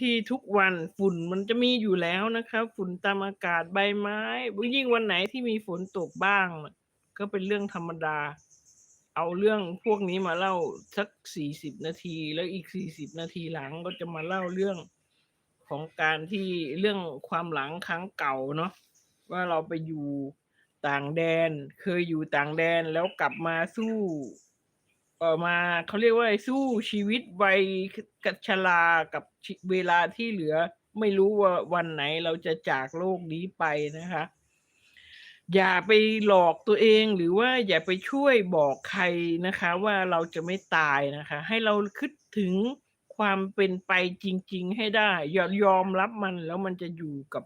ที่ทุกวันฝุ่นมันจะมีอยู่แล้วนะครับ ฝุ่นตามอากาศใบไม้ยิ่งวันไหนที่มีฝนตกบ้าง ก็เป็นเรื่องธรรมดา เอาเรื่องพวกนี้มาเล่าสัก40นาที แล้วอีก40นาทีหลังก็จะมาเล่าเรื่องของการที่เรื่องความหลังครั้งเก่าเนาะว่าเราไปอยู่ต่างแดน เคยอยู่ต่างแดนแล้วกลับมาสู้ เอ่อมาเขาเรียกว่าอะไรสู้ชีวิตวัยคกชรากับเวลาที่เหลือ ไม่รู้ว่าวันไหนเราจะจากโลกนี้ไปนะคะ อย่าไปหลอกตัวเองหรือว่าอย่าไปช่วยบอกใครนะคะ ว่าเราจะไม่ตายนะคะ ให้เราคิดถึงความเป็นไปจริง ๆ ให้ได้อย่ายอมรับมันแล้วมันจะอยู่กับ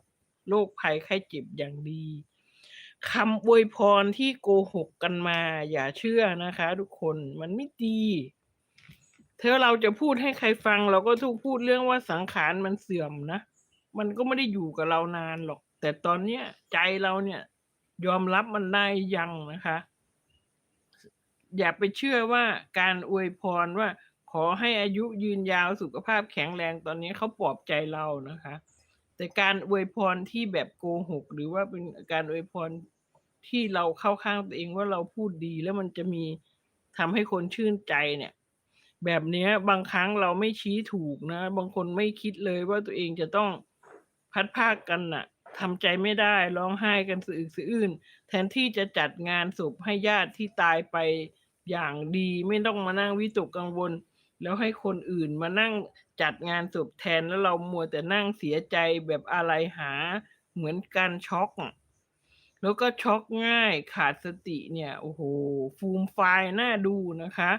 โรคภัยไข้เจ็บอย่างดี คำอวยพรที่โกหกกันมา อย่าเชื่อนะคะ ทุกคนมันไม่ดีถ้าเราจะพูดให้ใครฟัง เราก็ต้องพูดเรื่องว่าสังขารมันเสื่อมนะ มันก็ไม่ได้อยู่กับเรานานหรอก แต่ตอนเนี้ย ใจเราเนี่ย ยอมรับมันได้ยังนะคะ อย่าไปเชื่อว่าการอวยพรว่า ขอให้อายุยืนยาวสุขภาพแข็งแรงตอนนี้เขาปลอบใจเรานะคะ แต่การอวยพรที่แบบโกหก หรือว่าเป็นการอวยพร ที่เราเข้าข้างตัวเองว่าเราพูดดีแล้วมันจะมีทำให้คนชื่นใจเนี่ย แบบเนี้ย บางครั้งเราไม่ชี้ถูกนะ บางคนไม่คิดเลยว่าตัวเองจะต้องพัดพากกันน่ะทำใจไม่ได้ร้องไห้กันสะอึกสะอื้นแทนที่จะจัดงานศพให้ญาติที่ตายไปอย่างดีไม่ต้องมานั่งวิตกกังวล แล้วให้คนอื่นมานั่งจัดงานศพแทนแล้วเรามัวแต่นั่งเสียใจแบบอาลัยหาเหมือนการช็อกอะ แล้วก็ช็อกง่ายขาดสติเนี่ยโอ้โฮฟูมไฟน่าดูนะคะ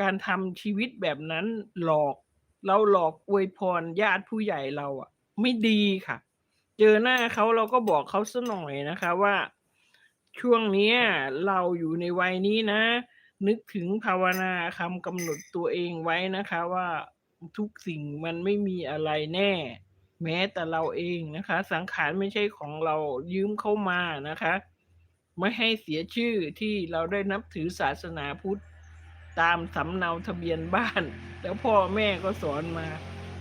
การทำชีวิตแบบนั้นหลอกเราหลอกอวยพรญาติผู้ใหญ่เราอะไม่ดีค่ะ เจอหน้าเขาเราก็บอกเขาสัหน่อยนะคะว่า ช่วงนี้เราอยู่ในวัยนี้นะ นึกถึงภาวนาคำกำหนดตัวเองไว้นะคะว่าทุกสิ่งมันไม่มีอะไรแน่ แม้แต่เราเองนะคะ สังขารไม่ใช่ของเรายืมเข้ามานะคะ ไม่ให้เสียชื่อที่เราได้นับถือศาสนาพุทธ ตามสำเนาทะเบียนบ้าน แล้วพ่อแม่ก็สอนมา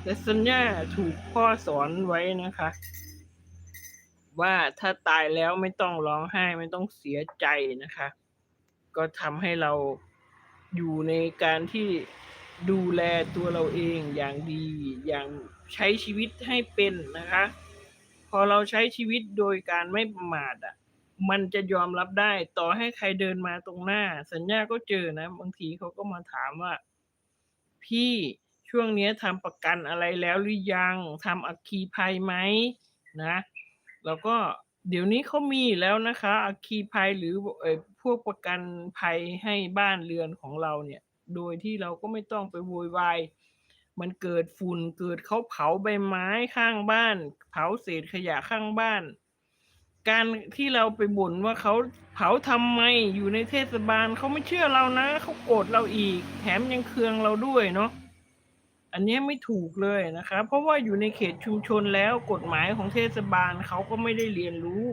แต่สัญญาถูกพ่อสอนไว้นะคะ ว่าถ้าตายแล้วไม่ต้องร้องไห้ไม่ต้องเสียใจนะคะ ก็ทำให้เราอยู่ในการที่ ดูแลตัวเราเองอย่างดีอย่างใช้ชีวิตให้เป็นนะคะ พอเราใช้ชีวิตโดยการไม่ประมาทอะ มันจะยอมรับได้ต่อให้ใครเดินมาตรงหน้า สัญญาก็เจอนะบางทีเขาก็มาถามว่า"พี่ช่วงนี้ทำประกันอะไรแล้วหรือยัง?ทำอัคคีภัยไหม?"นะเราก็เดี๋ยวนี้เขามีแล้วนะคะอัคคีภัยหรืออพวกประกันภัยให้บ้านเรือนของเราเนี่ย โดยที่เราก็ไม่ต้องไปโวยวายมันเกิดฝุ่นเกิดเขาเผาใบไม้ข้างบ้าน เผาเศษขยะข้างบ้าน การที่เราไปบ่นว่าเขาเผาทำไมอยู่ในเทศบาลเขาไม่เชื่อเรานะเขาโกรธเราอีก แถมยังเคืองเราด้วยเนาะอันนี้ไม่ถูกเลยนะคะ เพราะว่าอยู่ในเขตชุมชนแล้วกฎหมายของเทศบาลเขาก็ไม่ได้เรียนรู้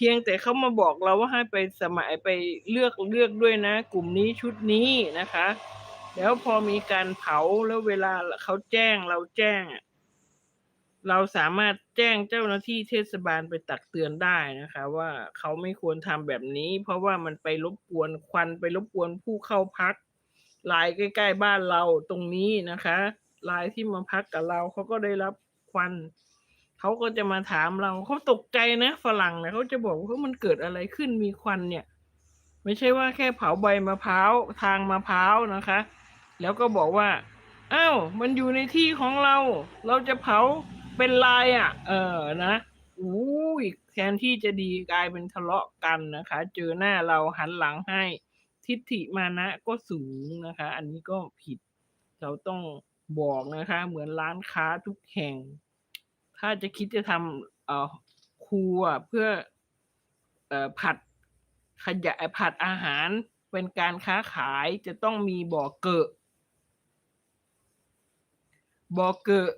เพียงแต่เขามาบอกเราว่าให้ไปสมัครไปเลือกเลือกด้วยนะ กลุ่มนี้ชุดนี้นะคะ แล้วพอมีการเผาแล้วเวลาเขาแจ้งเราแจ้ง เราสามารถแจ้งเจ้าหน้าที่เทศบาลไปตักเตือนได้นะคะ ว่าเขาไม่ควรทำแบบนี้ เพราะว่ามันไปรบกวนควันไปรบกวนผู้เข้าพักรายใกล้ ๆ บ้านเราตรงนี้นะคะรายที่มาพักกับเราเขาก็ได้รับควัน เขาก็จะมาถามเราเขาตกใจนะฝรั่งเนี่ยเขาจะบอกว่า"มันเกิดอะไรขึ้นมีควันเนี่ย"ไม่ใช่ว่าแค่เผาใบมะพร้าวทางมะพร้าวนะคะ แล้วก็บอกว่า"อ้าวมันอยู่ในที่ของเรา เราจะเผาเป็นไรอะ"เออนะโอ้โฮแทนที่จะดีกลายเป็นทะเลาะกันนะคะ เจอหน้าเราหันหลังให้ ทิฏฐิมานะก็สูงนะคะ อันนี้ก็ผิด เราต้องบอกนะคะ เหมือนร้านค้าทุกแห่ง ถ้าจะคิดจะทำเอ่อครัวเพื่อเอ่อผัดขยะผัดอาหารเป็นการค้าขายจะต้องมีบ่อเกอะบ่อเกอะ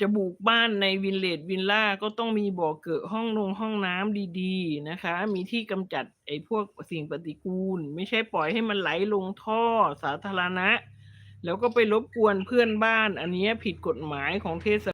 จะปลูกบ้านในวิลเลจวินลลาก็ต้องมีบ่อเกอะห้องนงห้องน้ำดีๆนะคะ มีที่กำจัดไอ้พวกสิ่งปฏิกูล ไม่ใช่ปล่อยให้มันไหลลงท่อสาธารณะ แล้วก็ไปรบกวนเพื่อนบ้าน อันนี้ผิดกฎหมายของเทศ